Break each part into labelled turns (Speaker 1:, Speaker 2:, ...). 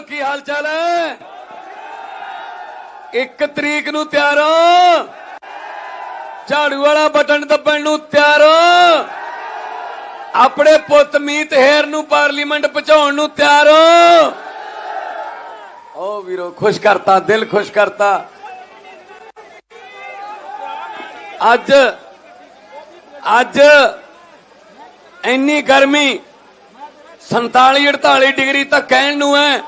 Speaker 1: ਬੋਲੋ ਕੀ ਹਾਲ ਚਾਲ ਹੈ? ਇੱਕ ਤਰੀਕ ਨੂੰ ਤਿਆਰ ਹੋ। ਝਾੜੂ ਵਾਲਾ ਬਟਨ ਦੱਬਣ ਨੂੰ ਤਿਆਰ ਹੋ। ਆਪਣੇ ਪੁੱਤ ਮੀਤ ਹੇਰ ਨੂੰ ਪਾਰਲੀਮੈਂਟ ਪਹੁੰਚਾਉਣ ਨੂੰ ਤਿਆਰ ਹੋ। ਓ ਵੀਰੋ, ਖੁਸ਼ ਕਰਤਾ, ਦਿਲ ਖੁਸ਼ ਕਰਤਾ। ਅੱਜ ਅੱਜ ਇੰਨੀ ਗਰਮੀ 47 48 ਡਿਗਰੀ ਤੱਕ ਕਹਿਣ ਨੂੰ ਹੈ।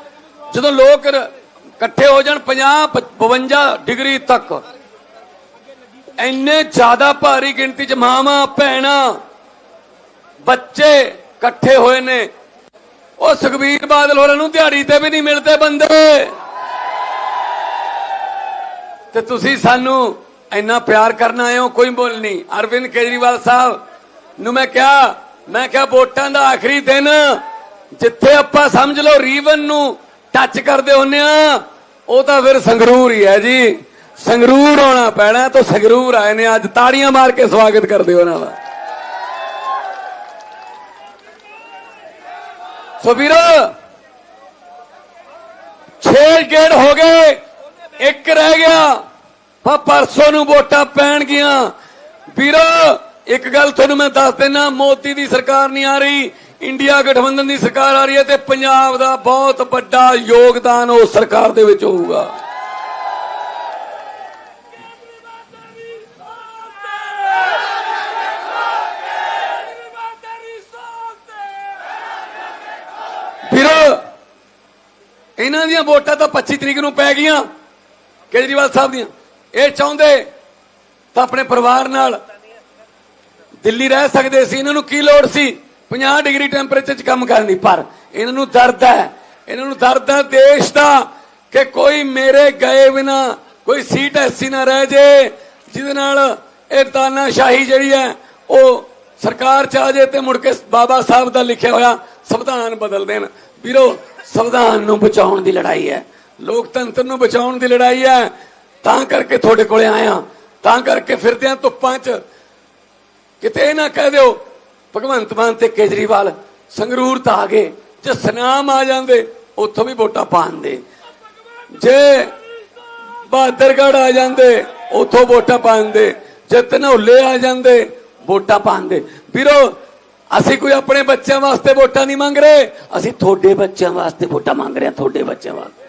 Speaker 1: ਜਦੋਂ ਲੋਕ ਇਕੱਠੇ ਹੋ ਜਾਣ 50 52 ਡਿਗਰੀ ਤੱਕ, ਇੰਨੇ ਜ਼ਿਆਦਾ ਭਾਰੀ ਗਿਣਤੀ ਚ ਮਾਵਾਂ, ਭੈਣਾਂ, ਬੱਚੇ ਇਕੱਠੇ ਹੋਏ ਨੇ। ਉਹ ਸੁਖਬੀਰ ਬਾਦਲ ਹੋਰਾਂ ਨੂੰ ਦਿਹਾੜੀ ਤੇ ਵੀ ਨਹੀਂ ਮਿਲਦੇ ਬੰਦੇ। ਤੇ ਤੁਸੀਂ ਸਾਨੂੰ ਇੰਨਾ ਪਿਆਰ ਕਰਨਾ ਆਏ ਹੋ, ਕੋਈ ਬੋਲ ਨਹੀਂ। ਅਰਵਿੰਦ ਕੇਜਰੀਵਾਲ ਸਾਹਿਬ ਨੂੰ ਮੈਂ ਕਿਹਾ ਮੈਂ ਕਿਹਾ ਵੋਟਾਂ ਦਾ ਆਖਰੀ ਦਿਨ, ਜਿੱਥੇ ਆਪਾਂ ਸਮਝ ਲਓ ਰੀਵਨ ਨੂੰ ਟੱਚ ਕਰਦੇ ਹੁੰਨੇ ਆ ਉਹ ਤਾਂ ਫਿਰ ਸੰਗਰੂਰ ਹੀ ਹੈ ਜੀ। ਸੰਗਰੂਰ ਆਉਣਾ ਪੈਣਾ ਤਾਂ ਸੰਗਰੂਰ ਆਏ ਨੇ। ਅੱਜ ਤਾੜੀਆਂ ਮਾਰ ਕੇ ਸਵਾਗਤ ਕਰਦੇ ਉਹਨਾਂ ਦਾ। ਸੋ ਵੀਰੋ 6 ਗੇੜ ਹੋ ਗਏ, ਇੱਕ ਰਹਿ ਗਿਆ, ਪਰ ਪਰਸੋਂ ਨੂੰ ਵੋਟਾਂ ਪੈਣਗੀਆਂ ਵੀਰੋ, ਇੱਕ ਗੱਲ ਤੁਹਾਨੂੰ ਮੈਂ ਦੱਸ ਦੇਣਾ ਮੋਦੀ ਦੀ ਸਰਕਾਰ ਨਹੀਂ ਆ ਰਹੀ। ਇੰਡੀਆ ਗਠਬੰਧਨ ਦੀ ਸਰਕਾਰ ਆ ਰਹੀ ਹੈ ਤੇ ਪੰਜਾਬ ਦਾ ਬਹੁਤ ਵੱਡਾ ਯੋਗਦਾਨ ਉਸ ਸਰਕਾਰ ਦੇ ਵਿੱਚ ਹੋਊਗਾ। ਫਿਰ ਇਹਨਾਂ ਦੀਆਂ ਵੋਟਾਂ ਤਾਂ 25 ਤਰੀਕ ਨੂੰ ਪੈ ਗਈਆਂ ਕੇਜਰੀਵਾਲ ਸਾਹਿਬ ਦੀਆਂ। ਇਹ ਚਾਹੁੰਦੇ ਤਾਂ ਆਪਣੇ ਪਰਿਵਾਰ ਨਾਲ ਦਿੱਲੀ ਰਹਿ ਸਕਦੇ ਸੀ। ਇਹਨਾਂ ਨੂੰ ਕੀ ਲੋੜ ਸੀ? 50 ਡਿਗਰੀ ਟੈਂਪਰੇਚਰ 'ਚ ਕੰਮ ਕਰਨੀ ਪਰ ਇਹਨਾਂ ਨੂੰ ਦਰਦ ਹੈ। ਇਹਨਾਂ ਨੂੰ ਦਰਦ ਹੈ ਦੇਸ਼ ਦਾ ਕਿ ਕੋਈ ਮੇਰੇ ਗਏ ਬਿਨਾ ਕੋਈ ਸੀਟ ਐਸੀ ਨਾ ਰਹਿ ਜੇ, ਜਿਹਦੇ ਨਾਲ ਇਹ ਤਾਨਾਸ਼ਾਹੀ ਜਿਹੜੀ ਹੈ, ਉਹ ਸਰਕਾਰ ਚ ਆ ਜੇ ਤੇ ਮੁੜ ਕੇ ਬਾਬਾ ਸਾਹਿਬ ਦਾ ਲਿਖਿਆ ਹੋਇਆ ਸੰਵਿਧਾਨ ਬਦਲ ਦੇਣ। ਵੀਰੋ, ਸੰਵਿਧਾਨ ਨੂੰ ਬਚਾਉਣ ਦੀ ਲੜਾਈ ਹੈ। ਲੋਕਤੰਤਰ ਨੂੰ ਬਚਾਉਣ ਦੀ ਲੜਾਈ ਹੈ। ਤਾਂ ਕਰਕੇ ਤੁਹਾਡੇ ਕੋਲੇ ਆਇਆ, ਤਾਂ ਕਰਕੇ ਫਿਰਦੇ ਆ ਧੁੱਪਾਂ 'ਚ। ਕਿਤੇ ਇਹ ਨਾ ਕਹਿ ਦਿਓ ਭਗਵੰਤ ਮਾਨ ਤੇ ਕੇਜਰੀਵਾਲ ਸੰਗਰੂਰ ਤਾਂ ਆ ਗਏ। ਜੇ ਸਨਾਮ ਆ ਜਾਂਦੇ, ਉੱਥੋਂ ਵੀ ਵੋਟਾਂ ਪਾਉਂਦੇ ਜੇ ਬਹਾਦਰਗੜ੍ਹ ਆ ਜਾਂਦੇ, ਉੱਥੋਂ ਵੋਟਾਂ ਪਾਉਂਦੇ ਜੇ ਧਨੌਲੇ ਆ ਜਾਂਦੇ, ਵੋਟਾਂ ਪਾਉਂਦੇ ਵੀਰੋ, ਅਸੀਂ ਕੋਈ ਆਪਣੇ ਬੱਚਿਆਂ ਵਾਸਤੇ ਵੋਟਾਂ ਨਹੀਂ ਮੰਗ ਰਹੇ, ਅਸੀਂ ਤੁਹਾਡੇ ਬੱਚਿਆਂ ਵਾਸਤੇ ਵੋਟਾਂ ਮੰਗ ਰਹੇ ਹਾਂ, ਤੁਹਾਡੇ ਬੱਚਿਆਂ ਵਾਸਤੇ।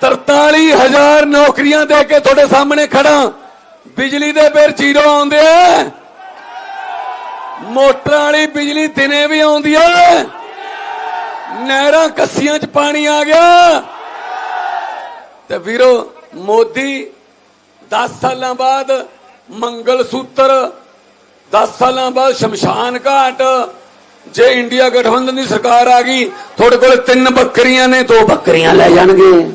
Speaker 1: 43000 ਨੌਕਰੀਆਂ ਦੇ ਕੇ ਤੁਹਾਡੇ ਸਾਹਮਣੇ ਖੜਾ ਬਿਜਲੀ ਦੇ ਬਿੱਲ ਜ਼ੀਰੋ ਆਉਂਦੇ ਆ। ਮੋਟਰਾਂ ਵਾਲੀ ਬਿਜਲੀ ਦਿਨੇ ਵੀ ਆਉਂਦੀ ਹੈ ਨਹਿਰਾਂ ਕੱਸੀਆਂ 'ਚ ਪਾਣੀ ਆ ਗਿਆ। ਤੇ ਵੀਰੋ, ਮੋਦੀ 10 ਸਾਲਾਂ ਬਾਅਦ ਮੰਗਲ ਸੂਤਰ 10 ਸਾਲਾਂ ਬਾਅਦ ਸ਼ਮਸ਼ਾਨ ਘਾਟ। ਜੇ ਇੰਡੀਆ ਗਠਬੰਧਨ ਦੀ ਸਰਕਾਰ ਆ ਗਈ, ਤੁਹਾਡੇ ਕੋਲ ਤਿੰਨ ਬੱਕਰੀਆਂ ਨੇ, ਦੋ ਬੱਕਰੀਆਂ ਲੈ ਜਾਣਗੇ।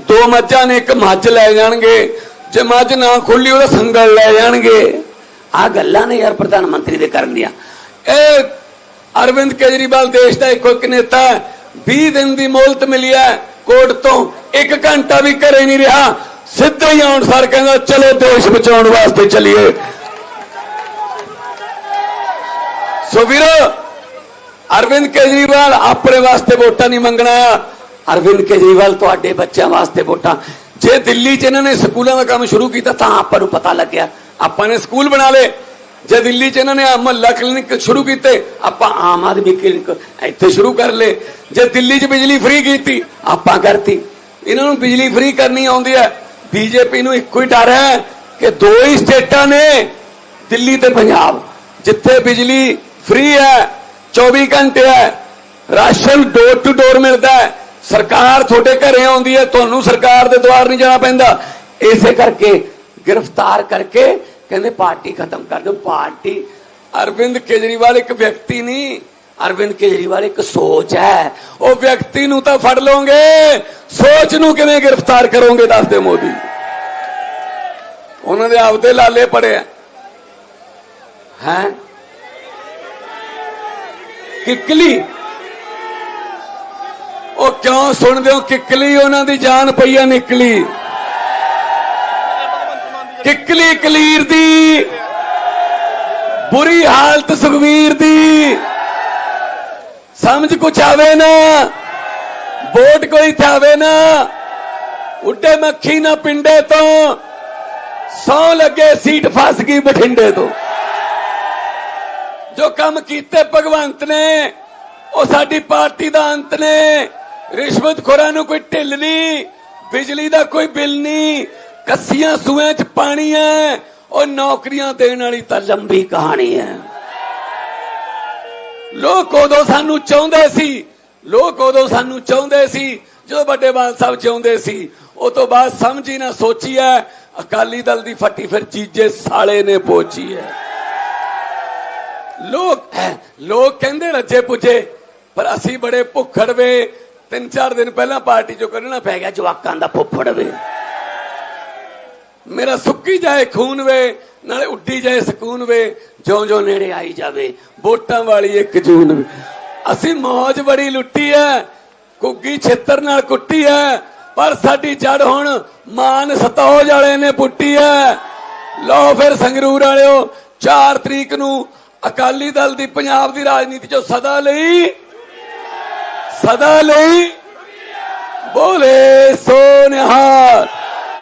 Speaker 1: ਦੋ ਮੱਝਾਂ ਨੇ, ਇੱਕ ਮੱਝ ਲੈ ਜਾਣਗੇ। ਜੇ ਮੱਝ ਨਾ ਖੁੱਲੀ ਉਹਦਾ ਸੰਗਲ ਲੈ ਜਾਣਗੇ। ਆ ਗੱਲਾਂ ਨੇ ਯਾਰ ਪ੍ਰਧਾਨ ਮੰਤਰੀ ਦੇ ਕਰਨ ਦੀਆਂ। ਇਹ ਅਰਵਿੰਦ ਕੇਜਰੀਵਾਲ ਦੇਸ਼ ਦਾ ਇੱਕੋ ਇੱਕ ਨੇਤਾ ਹੈ। 20 ਦਿਨ ਦੀ ਮੋਹਲਤ ਮਿਲੀ ਹੈ ਕੋਰਟ ਤੋਂ। ਇੱਕ ਘੰਟਾ ਵੀ ਘਰੇ ਨਹੀਂ ਰਿਹਾ। ਸਿੱਧਾ ਹੀ ਆਉਣ ਸਰ ਕਹਿੰਦਾ, ਚਲੋ ਦੇਸ਼ ਬਚਾਉਣ ਵਾਸਤੇ ਚੱਲੀਏ। ਸੋ ਵੀਰੋ, ਅਰਵਿੰਦ ਕੇਜਰੀਵਾਲ ਆਪਣੇ ਵਾਸਤੇ ਵੋਟਾਂ ਨਹੀਂ ਮੰਗਣਾ ਅਰਵਿੰਦ ਕੇਜਰੀਵਾਲ ਤੁਹਾਡੇ ਬੱਚਿਆਂ ਵਾਸਤੇ ਵੋਟਾਂ। ਜੇ ਦਿੱਲੀ 'ਚ ਇਹਨਾਂ ਨੇ ਸਕੂਲਾਂ ਦਾ ਕੰਮ ਸ਼ੁਰੂ ਕੀਤਾ ਤਾਂ ਆਪਾਂ ਨੂੰ ਪਤਾ ਲੱਗਿਆ। ਆਪਾਂ ਨੇ ਸਕੂਲ ਬਣਾ ਲਏ। ਜੇ ਦਿੱਲੀ 'ਚ ਇਹਨਾਂ ਨੇ ਮਹੱਲਾ ਕਲੀਨਿਕ ਸ਼ੁਰੂ ਕੀਤੇ, ਆਪਾਂ ਆਮ ਆਦਮੀ ਕਲੀਨਿਕ ਇੱਥੇ ਸ਼ੁਰੂ ਕਰ ਲਏ। ਜੇ ਦਿੱਲੀ 'ਚ ਬਿਜਲੀ ਫ੍ਰੀ ਕੀਤੀ, ਆਪਾਂ ਕਰਤੀ। ਇਹਨਾਂ ਨੂੰ ਬਿਜਲੀ ਫ੍ਰੀ ਕਰਨੀ ਆਉਂਦੀ ਹੈ। ਬੀਜੇਪੀ ਨੂੰ ਇੱਕੋ ਹੀ ਡਰ ਹੈ ਕਿ ਦੋ ਹੀ ਸਟੇਟਾਂ ਨੇ, ਦਿੱਲੀ ਤੇ ਪੰਜਾਬ। ਜਿੱਥੇ ਬਿਜਲੀ ਫ੍ਰੀ ਹੈ 24 ਘੰਟੇ ਹੈ, ਰਾਸ਼ਨ ਡੋਰ ਟੂ ਡੋਰ ਮਿਲਦਾ ਹੈ। ਸਰਕਾਰ ਤੁਹਾਡੇ ਘਰੇ ਆਉਂਦੀ ਹੈ, ਤੁਹਾਨੂੰ ਸਰਕਾਰ ਦੇ ਦੁਆਰ ਨਹੀਂ ਜਾਣਾ ਪੈਂਦਾ। ਇਸੇ ਕਰਕੇ ਗ੍ਰਿਫਤਾਰ ਕਰਕੇ ਕਹਿੰਦੇ ਪਾਰਟੀ ਖਤਮ ਕਰ ਦਿਓ, ਪਾਰਟੀ ਅਰਵਿੰਦ ਕੇਜਰੀਵਾਲ ਇੱਕ ਵਿਅਕਤੀ ਨਹੀਂ, ਅਰਵਿੰਦ ਕੇਜਰੀਵਾਲ ਇੱਕ ਸੋਚ ਹੈ। ਉਹ ਵਿਅਕਤੀ ਨੂੰ ਤਾਂ ਫੜ ਲਓਗੇ, ਸੋਚ ਨੂੰ ਕਿਵੇਂ ਗ੍ਰਿਫਤਾਰ ਕਰੋਗੇ ਦੱਸਦੇ ਮੋਦੀ ਉਹਨਾਂ ਦੇ ਆਪਦੇ ਲਾਲੇ ਪੜੇ ਹੈ? ਕਿੱਕਲੀ। ਉਹ ਕਿਉਂ ਸੁਣਦੇ ਹੋ? ਕਿੱਕਲੀ ਉਹਨਾਂ ਦੀ ਜਾਨ ਪਈਆ ਨਿਕਲੀ। ਕਿੱਕਲੀ ਕਲੀਰ ਦੀ, ਬੁਰੀ ਹਾਲਤ ਸੁਖਵੀਰ ਦੀ। ਸਮਝ ਕੁਛ ਆਵੇ ਨਾ, ਵੋਟ ਕੋਈ ਥਾਵੇ ਨਾ, ਉੱਡੇ ਮੱਖੀ ਨਾ ਪਿੰਡੇ ਤੋਂ, ਸੌ ਲੱਗੇ ਸੀਟ ਫਸ ਗਈ ਬਠਿੰਡੇ ਤੋਂ। ਜੋ ਕੰਮ ਕੀਤੇ ਭਗਵੰਤ ਨੇ, ਉਹ ਸਾਡੀ ਪਾਰਟੀ ਦਾ ਅੰਤ ਨੇ। ਰਿਸ਼ਵਤ ਰਿਸ਼ਵਤਖੋਰਾਂ ਨੂੰ ਕੋਈ ਢਿੱਲ ਨਹੀਂ, ਬਿਜਲੀ ਦਾ ਕੋਈ ਬਿੱਲ ਨਹੀਂ ਕੱਸੀਆਂ ਸੂਆਂ 'ਚ ਪਾਣੀ ਹੈ ਉਹ ਨੌਕਰੀਆਂ ਦੇਣ ਵਾਲੀ ਤਾਂ ਲੰਬੀ ਕਹਾਣੀ ਹੈ ਲੋਕ ਉਦੋਂ ਸਾਨੂੰ ਚਾਹੁੰਦੇ ਸੀ, ਲੋਕ ਉਦੋਂ ਸਾਨੂੰ ਚਾਹੁੰਦੇ ਸੀ, ਜਦੋਂ ਵੱਡੇ ਬਾਲ ਸਾਹਿਬ ਚਾਹੁੰਦੇ ਸੀ। ਉਹ ਤੋਂ ਬਾਅਦ ਸਮਝ ਨਾ ਸੋਚੀ ਹੈ ਅਕਾਲੀ ਦਲ ਦੀ ਫੱਟੀ ਫਿਰ ਚੀਜੇ ਸਾਲੇ ਨੇ ਪੋਚੀ ਹੈ ਲੋਕ ਲੋਕ ਕਹਿੰਦੇ ਰੱਜੇ ਪੁੱਜੇ, ਪਰ ਅਸੀਂ ਬੜੇ ਭੁੱਖੜ ਵੇ। ਤਿੰਨ ਚਾਰ ਦਿਨ ਪਹਿਲਾਂ ਪਾਰਟੀ ਚੋਂ ਕੱਢਣਾ ਪੈ ਗਿਆ, ਜਵਾਕਾਂ ਦਾ ਫੁੱਫੜ ਵੇ। ਮੇਰਾ ਸੁੱਕੀ ਜਾਏ ਖੂਨ ਵੇ, ਨਾਲੇ ਉੱਡੀ ਜਾਏ ਸਕੂਨ ਵੇ, ਜਿਉਂ ਜਿਉਂ ਨੇੜੇ ਆਈ ਜਾਵੇ, ਵੋਟਾਂ ਵਾਲੀ ਇੱਕ ਜੂਨ ਵੇ। ਅਸੀਂ ਮੌਜ ਬੜੀ ਲੁੱਟੀ ਐ ਕੁੱਗੀ ਛੇਤਰ ਨਾਲ ਕੁੱਟੀ ਐ, ਪਰ ਸਾਡੀ ਜੜ ਹੁਣ ਮਾਨ ਸਤੌਜ ਵਾਲੇ ਨੇ ਪੁੱਟੀ ਐ। ਲਓ ਫਿਰ ਸੰਗਰੂਰ ਵਾਲਿਓ 4 ਤਰੀਕ ਨੂੰ ਅਕਾਲੀ ਦਲ ਦੀ ਪੰਜਾਬ ਦੀ ਰਾਜਨੀਤੀ ਚੋਂ ਸਦਾ ਲਈ ਸਦਾ ਲਈ ਬੋਲੇ ਸੋ ਨਿਹਾਲ।